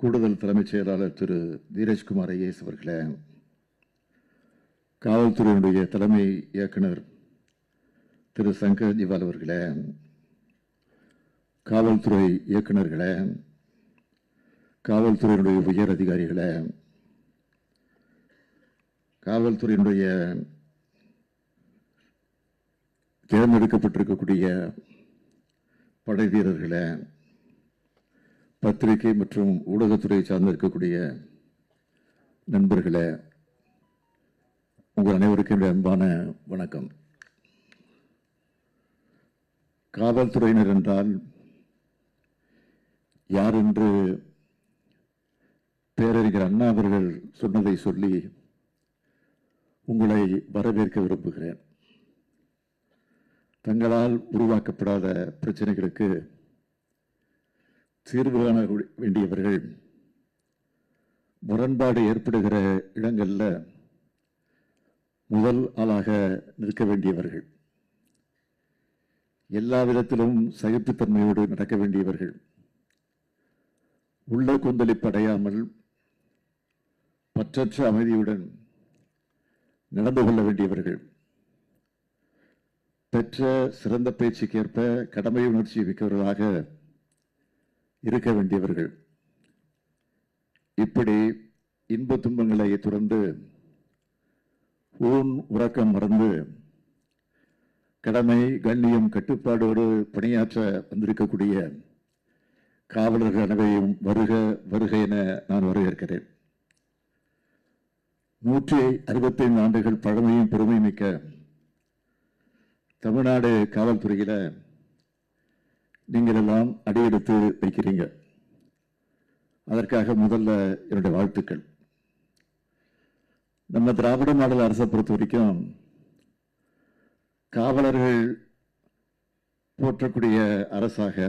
கூடுதல் தலைமைச் செயலாளர் திரு தீரஜ்குமார் ஐஏஎஸ் அவர்களே காவல்துறையினுடைய தலைமை இயக்குனர் திரு சங்கர் திவால் அவர்களே காவல்துறை இயக்குநர்களே காவல்துறையினுடைய உயர் அதிகாரிகளே காவல்துறையினுடைய தேர்ந்தெடுக்கப்பட்டிருக்கக்கூடிய படை வீரர்களே பத்திரிகை மற்றும் ஊடகத்துறை சார்ந்து இருக்கக்கூடிய நண்பர்களே உங்கள் அனைவருக்கும் என்னுடைய அன்பான வணக்கம். காவல்துறையினர் என்றால் யார் என்று பேரறிஞர் அண்ணா அவர்கள் சொன்னதை சொல்லி உங்களை வரவேற்க விரும்புகிறேன். தங்களால் உருவாக்கப்படாத பிரச்சனைகளுக்கு தீர்வு காண வேண்டியவர்கள். முரண்பாடு ஏற்படுகிற இடங்களில் முதல் ஆளாக நிற்க வேண்டியவர்கள். எல்லா விதத்திலும் சகிப்புத்தன்மையோடு நடக்க வேண்டியவர்கள். உள்ள கொந்தளிப்படையாமல் பற்றற்ற அமைதியுடன் நடந்து கொள்ள வேண்டியவர்கள். பெற்ற சிறந்த பேச்சுக்கேற்ப கடமை உணர்ச்சி மிக்கவர்களாக இருக்க வேண்டியவர்கள். இப்படி இன்ப துன்பங்களை துறந்து ஊன் உறக்கம் மறந்து கடமை கண்ணியம் கட்டுப்பாடோடு பணியாற்ற வந்திருக்கக்கூடிய காவலர்கள் அனைவரையும் வருக வருக என நான் வரவேற்கிறேன். நூற்றி அறுபத்தைந்து ஆண்டுகள் பழமையும் பெருமை மிக்க தமிழ்நாடு காவல்துறையில் நீங்கள் எல்லாம் அடியெடுத்து வைக்கிறீங்க. அதற்காக முதல்ல என்னுடைய வாழ்த்துக்கள். நம்ம திராவிட மாடல் அரசை பொறுத்த வரைக்கும் காவலர்கள் போற்றக்கூடிய அரசாக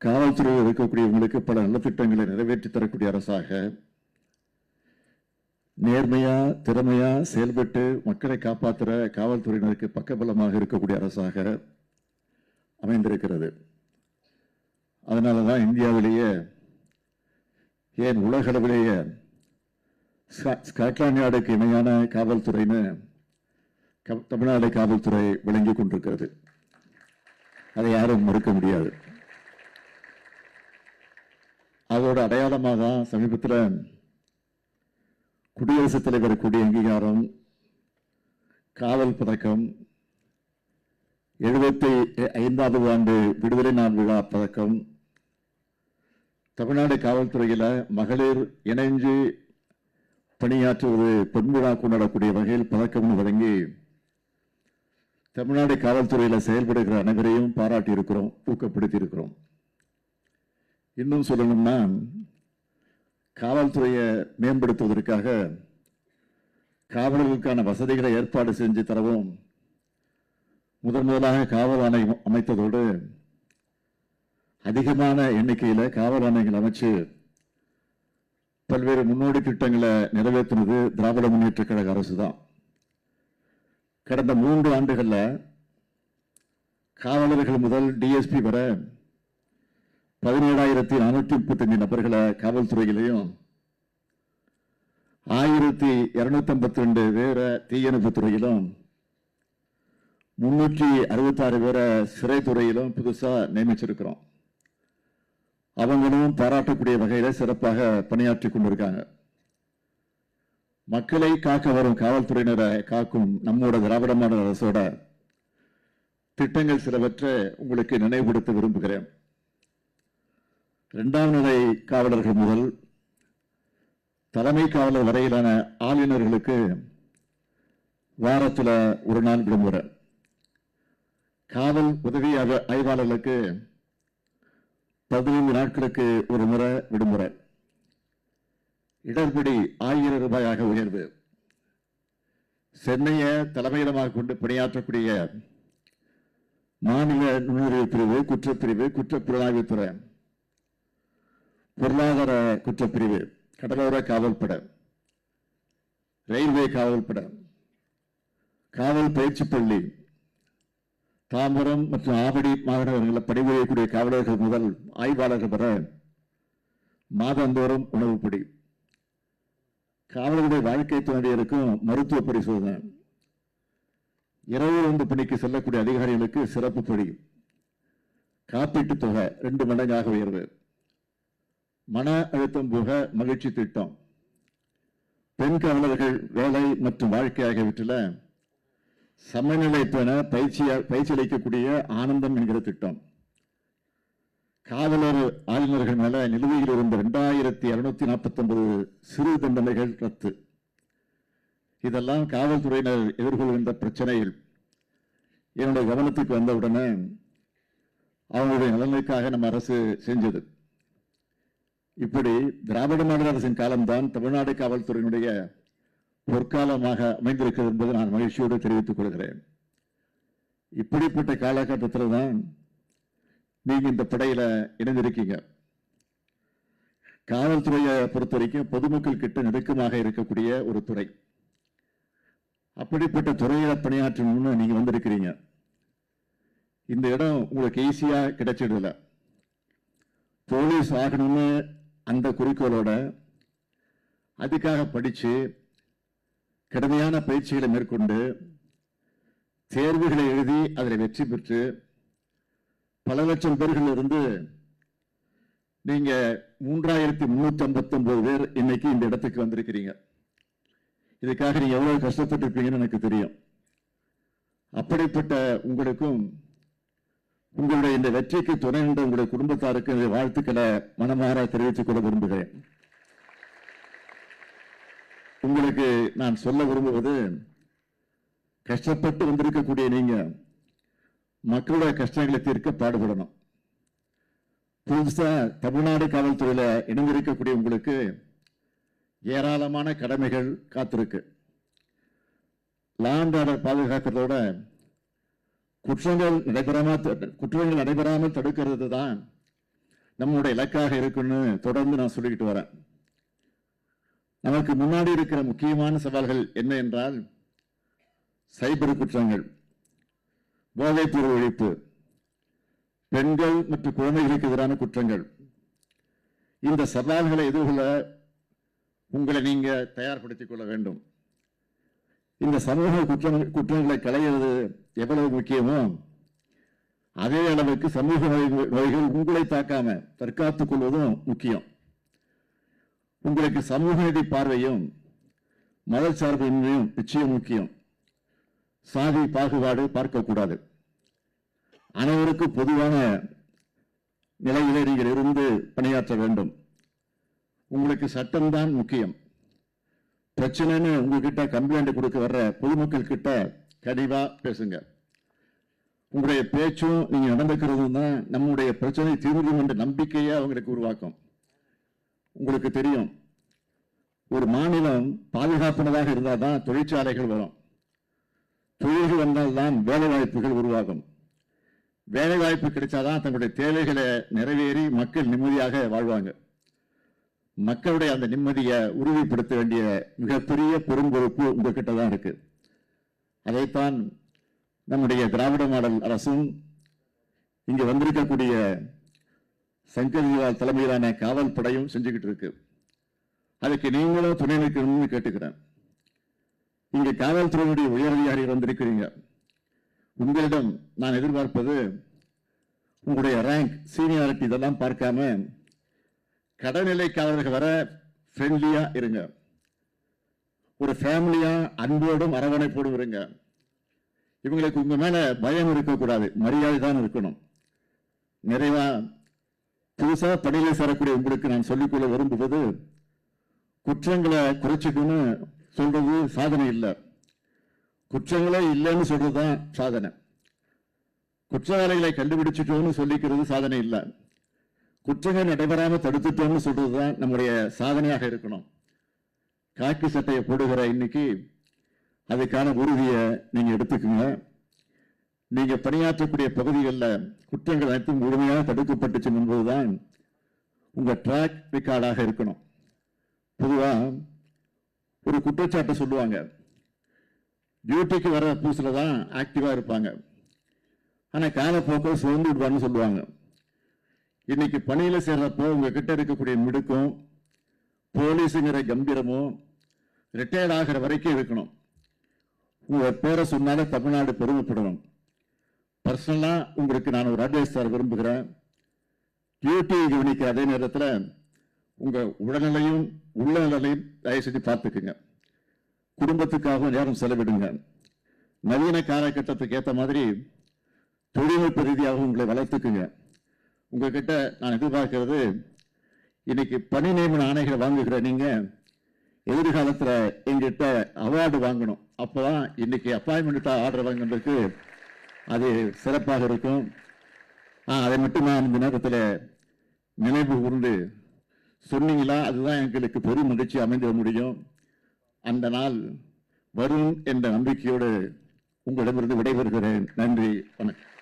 காவல்துறையில் இருக்கக்கூடியவங்களுக்கு பல நலத்திட்டங்களை நிறைவேற்றி தரக்கூடிய அரசாக நேர்மையா திறமையா செயல்பட்டு மக்களை காப்பாற்றுற காவல்துறையினருக்கு பக்கபலமாக இருக்கக்கூடிய அரசாக அமைந்திருக்கிறது. அதனால தான் இந்தியாவிலேயே ஏன் உலகளவிலேயே ஸ்காட்லாண்ட் யார்டுக்கு இணையான காவல்துறைன்னு க- தமிழ்நாடு காவல்துறை விளங்கி கொண்டிருக்கிறது. அதை யாரும் மறுக்க முடியாது. அதோட அடையாளமாக தான் சமீபத்தில் குடியரசுத் தலைவர் கூடிய அங்கீகாரம் காவல் பதக்கம் எழுபத்தி ஐந்தாவது ஆண்டு விடுதலை நாள் விழா பதக்கம். தமிழ்நாடு காவல்துறையில் மகளிர் இணைஞ்சு பணியாற்றுவது பொன்விழா கொண்டாடக்கூடிய வகையில் பதக்கம்னு வழங்கி தமிழ்நாடு காவல்துறையில் செயல்படுகிற அனைவரையும் பாராட்டி இருக்கிறோம் ஊக்கப்படுத்தி இருக்கிறோம். இன்னும் சொல்லணும்னா காவல்துறையை மேம்படுத்துவதற்காக காவலர்களுக்கான வசதிகளை ஏற்பாடு செஞ்சு தரவும் முதன் முதலாக காவல் ஆணையம் அமைத்ததோடு அதிகமான எண்ணிக்கையில் காவல் ஆணையங்கள் அமைச்சு பல்வேறு முன்னோடி திட்டங்களை நிறைவேற்றினது திராவிட முன்னேற்ற கழக அரசு தான் கடந்த மூன்று ஆண்டுகளில் காவலர்கள் முதல் டிஎஸ்பி வரை பதினேழாயிரத்தி நானூற்றி முப்பத்தஞ்சு நபர்களை காவல்துறையிலையும் ஆயிரத்தி இரநூத்தி ஐம்பத்தி ரெண்டு பேரை தீயணைப்பு துறையிலும் முன்னூற்றி அறுபத்தாறு பேரை சிறைத்துறையிலும் புதுசாக நியமிச்சிருக்கிறோம். அவங்களும் பாராட்டக்கூடிய வகையில் சிறப்பாக பணியாற்றி கொண்டிருக்காங்க. மக்களை காக்க வரும் காவல்துறையினரை காக்கும் நம்மோட திராவிட மாடல் அரசோட திட்டங்கள் சிலவற்றை உங்களுக்கு நினைவுபடுத்த விரும்புகிறேன். இரண்டாம் நிலை காவலர்கள் முதல் தலைமை காவலர் வரையிலான ஆளுநர்களுக்கு வாரத்தில் ஒரு நாள் விடுமுறை. காவல் உதவி ஆய்வாளர்களுக்கு பதினைந்து நாட்களுக்கு ஒரு முறை விடுமுறை. இடர்பிடி ஆயிரம் ரூபாயாக உயர்வு. சென்னையை தலைமையிடமாக கொண்டு பணியாற்றக்கூடிய மாநில நுண்ணறிவு பிரிவு குற்றப்பிரிவு குற்றப்புலனாய்வுத்துறை பொருளாதார குற்றப்பிரிவு கடலோர காவல்பட. ரயில்வே காவல்பட. காவல் பயிற்சி பள்ளி. தாம்பரம் மற்றும் ஆவடி மாநகரங்களில் பணிபுரியக்கூடிய காவலர்கள் முதல் ஆய்வாளர்கள் வர மாதந்தோறும் உணவுப்படி. காவலருடைய வாழ்க்கை துணைவியருக்கும் மருத்துவ பரிசோதனை. இரவு வந்து பணிக்கு செல்லக்கூடிய அதிகாரிகளுக்கு சிறப்பு படி. காப்பீட்டுத் தொகை ரெண்டு மடங்காக உயர்வு. மன அழுத்தம் போக மகிழ்ச்சி திட்டம். பெண் காவலர்கள் வேலை மற்றும் வாழ்க்கை ஆகியவற்றில் சமநிலை பெற பயிற்சி பயிற்சி அளிக்கக்கூடிய ஆனந்தம் என்கிற திட்டம். காவலர் ஆளுநர்கள் மேல நிலுவையில் இருந்த இரண்டாயிரத்தி இருநூத்தி நாற்பத்தி ஒன்பது சிறு தண்டனைகள் ரத்து. இதெல்லாம் காவல்துறையினர் எதிர்கொள்கின்ற பிரச்சனைகள் என்னுடைய கவனத்துக்கு வந்தவுடனே அவங்களுடைய நலனுக்காக நம்ம அரசு செஞ்சது. இப்படி திராவிட மாடல் அரசின் காலம்தான் தமிழ்நாடு காவல்துறையினுடைய பொற்காலமாக அமைந்திருக்கிறது என்பதை நான் மகிழ்ச்சியோடு தெரிவித்துக் கொள்கிறேன். இப்படிப்பட்ட காலகட்டத்தில் தான் நீங்கள் இந்த படையில் இணைந்திருக்கீங்க. காவல்துறையை பொறுத்த வரைக்கும் பொதுமக்கள் கிட்ட நெருக்கமாக இருக்கக்கூடிய ஒரு துறை. அப்படிப்பட்ட துறையில் பணியாற்றணும்னு நீங்கள் வந்திருக்கிறீங்க. இந்த இடம் உங்களுக்கு ஈஸியாக கிடைச்சிடல போலீஸ் ஆகணும்னு அந்த குறிக்கோளோட அதுக்காக படித்து கடுமையான பயிற்சிகளை மேற்கொண்டு தேர்வுகளை எழுதி அதில் வெற்றி பெற்று பல லட்சம் பேர்கள் இருந்து நீங்க மூன்றாயிரத்தி முன்னூத்தி ஐம்பத்தி ஒன்பது பேர் இன்னைக்கு இந்த இடத்துக்கு வந்திருக்கிறீங்க. இதுக்காக நீங்க எவ்வளவு கஷ்டப்பட்டிருப்பீங்கன்னு எனக்கு தெரியும். அப்படிப்பட்ட உங்களுக்கும் உங்களுடைய இந்த வெற்றிக்கு துணை நின்ற உங்களுடைய குடும்பத்தாருக்கு வாழ்த்துக்களை மனமாற தெரிவித்துக் கொள்ள விரும்புகிறேன். உங்களுக்கு நான் சொல்ல விரும்புவது கஷ்டப்பட்டு வந்திருக்கக்கூடிய நீங்க மக்களுடைய கஷ்டங்களை தீர்க்க பாடுபடணும். புதுசா தமிழ்நாடு காவல்துறையில இணைந்திருக்கக்கூடிய உங்களுக்கு ஏராளமான கடமைகள் காத்திருக்கு. லாண்ட் ஆர்டர் பாதுகாக்கிறதோட குற்றங்கள் நடைபெறாம குற்றங்கள் நடைபெறாமல் தடுக்கிறது தான் நம்மளுடைய இலக்காக இருக்குன்னு தொடர்ந்து நான் சொல்லிக்கிட்டு வரேன். நமக்கு முன்னாடி இருக்கிற முக்கியமான சவால்கள் என்ன என்றால் சைபர் குற்றங்கள் போதைப்பொருள் ஒழிப்பு பெண்கள் மற்றும் குழந்தைகளுக்கு எதிரான குற்றங்கள். இந்த சவால்களை எதிர்கொள்ள உங்களை நீங்க தயார்படுத்திக் கொள்ள வேண்டும். இந்த சமூக குற்றங்கள் குற்றங்களை களையிறது எவ்வளவு முக்கியமோ அதே அளவுக்கு சமூக நோய்கள் நோய்கள் உங்களை தாக்காம தற்காத்துக் கொள்வதும் முக்கியம். உங்களுக்கு சமூக நீதி பார்வையும் மதச்சார்பின்மையும் நிச்சயம் முக்கியம். சாதி பாகுபாடு பார்க்கக்கூடாது. அனைவருக்கும் பொதுவான நிலையிலே நீங்கள் இருந்து பணியாற்ற வேண்டும். உங்களுக்கு சட்டம்தான் முக்கியம். பிரச்சனைன்னு உங்ககிட்ட கம்ப்ளைண்ட் கொடுக்க வர்ற பொதுமக்கள் கிட்ட கனிவா பேசுங்க. உங்களுடைய பேச்சும் நீங்க நடந்துக்கிறதும் தான் நம்முடைய பிரச்சனை தீர்வு என்ற நம்பிக்கையை அவங்களுக்கு உருவாக்கும். உங்களுக்கு தெரியும். ஒரு மாநிலம் பாதுகாப்பானதாக இருந்தால் தான் தொழிற்சாலைகள் வரும். தொழில்கள் வந்தால்தான் வேலை வாய்ப்புகள் உருவாகும். வேலை வாய்ப்பு கிடைச்சாதான் தங்களுடைய தேவைகளை நிறைவேறி மக்கள் நிம்மதியாக வாழ்வாங்க. மக்களுடைய அந்த நிம்மதியை உறுதிப்படுத்த வேண்டிய மிகப்பெரிய பெரும்பொறுப்பு உங்ககிட்ட தான் இருக்கு. அதைத்தான் நம்முடைய திராவிட மாடல் அரசும் இங்கே வந்திருக்கக்கூடிய சங்கர் தலைமையிலான காவல் படையும் செஞ்சுக்கிட்டு இருக்கு. அதுக்கு நீங்களும் துணை நிற்கணும்னு கேட்டுக்கிறேன். இங்க காவல்துறையினுடைய உயரதிகாரிகள் வந்திருக்கிறீங்க. உங்களிடம் நான் எதிர்பார்ப்பது உங்களுடைய ரேங்க் சீனியாரிட்டி இதெல்லாம் பார்க்காம கடநிலைக்காரர்கள் காவலர்கள் வர ஃப்ரெண்ட்லியா இருங்க. ஒரு ஃபேமிலியா அன்போடும் அரவணைப்போடும் இருங்க. இவங்களுக்கு உங்க மேல பயம் இருக்கக்கூடாது. மரியாதை தான் இருக்கணும். நிறைவா புதுசாக பணியில் சேரக்கூடிய உங்களுக்கு நான் சொல்லிக்கொள்ள விரும்புவது குற்றங்களை குறைச்சிக்கணும்னு சொல்றது சாதனை இல்லை. குற்றங்களே இல்லைன்னு சொல்றதுதான் சாதனை. குற்றவாளிகளை கண்டுபிடிச்சிட்டோம்னு சொல்லிக்கிறது சாதனை இல்லை. குற்றங்கள் நடைபெறாம தடுத்துட்டோம்னு சொல்றதுதான் நம்முடைய சாதனையாக இருக்கணும். காக்கி சட்டையை போடுகிற இன்னைக்கு அதுக்கான உறுதியை நீங்கள் எடுத்துக்கோங்க. நீங்க பணியாற்றக்கூடிய பகுதிகளில் குற்றங்கள் அனைத்தும் முழுமையாக தடுக்கப்பட்டுச்சு என்பதுதான் உங்க ட்ராக் ரெக்கார்டாக இருக்கணும். பொதுவா ஒரு குற்றச்சாட்டை சொல்லுவாங்க. டியூட்டிக்கு வர புதுசுல தான் ஆக்டிவா இருப்பாங்க. ஆனா காலப்போக்கில் சோர்ந்து விடுவான்னு சொல்லுவாங்க. இன்னைக்கு பணியில சேர்றப்போ உங்ககிட்ட இருக்கக்கூடிய மிடுக்கும் போலீஸுங்கிற கம்பீரமும் ரிட்டையர்ட் ஆகிற வரைக்கும் இருக்கணும். உங்க பேரை சொன்னாலே தமிழ்நாடு பெருமைப்படணும். பர்சனலாக உங்களுக்கு நான் ஒரு அட்வைஸ் தர விரும்புகிறேன். டியூட்டி கவனிக்க அதே நேரத்தில் உங்கள் உடல்நிலையும் உள்ளநிலையும் தயவு செஞ்சு பார்த்துக்குங்க. குடும்பத்துக்காக நேரம் செலவிடுங்க. நவீன காலகட்டத்துக்கு ஏற்ற மாதிரி தொழில்நுட்ப ரீதியாக உங்களை வளர்த்துக்குங்க. உங்ககிட்ட நான் எதிர்பார்க்கிறது இன்னைக்கு பணி நியமன ஆணைகளை வாங்குகிற நீங்கள் எதிர்காலத்தில் எங்கிட்ட அவார்டு வாங்கணும். அப்போ தான் இன்னைக்கு அப்பாயின்மெண்ட் ஆர்டர் வாங்குறதுக்கு அது சிறப்பாக இருக்கும். அதை மட்டும் நான் இந்த நேரத்தில் நினைவு கூர்ந்து சொன்னீங்களா? அதுதான் எங்களுக்கு பெரும் மகிழ்ச்சி அமைந்திட முடியும். அந்த நாள் வரும் என்ற நம்பிக்கையோடு உங்களிடமிருந்து விடைபெறுகிறேன். நன்றி வணக்கம்.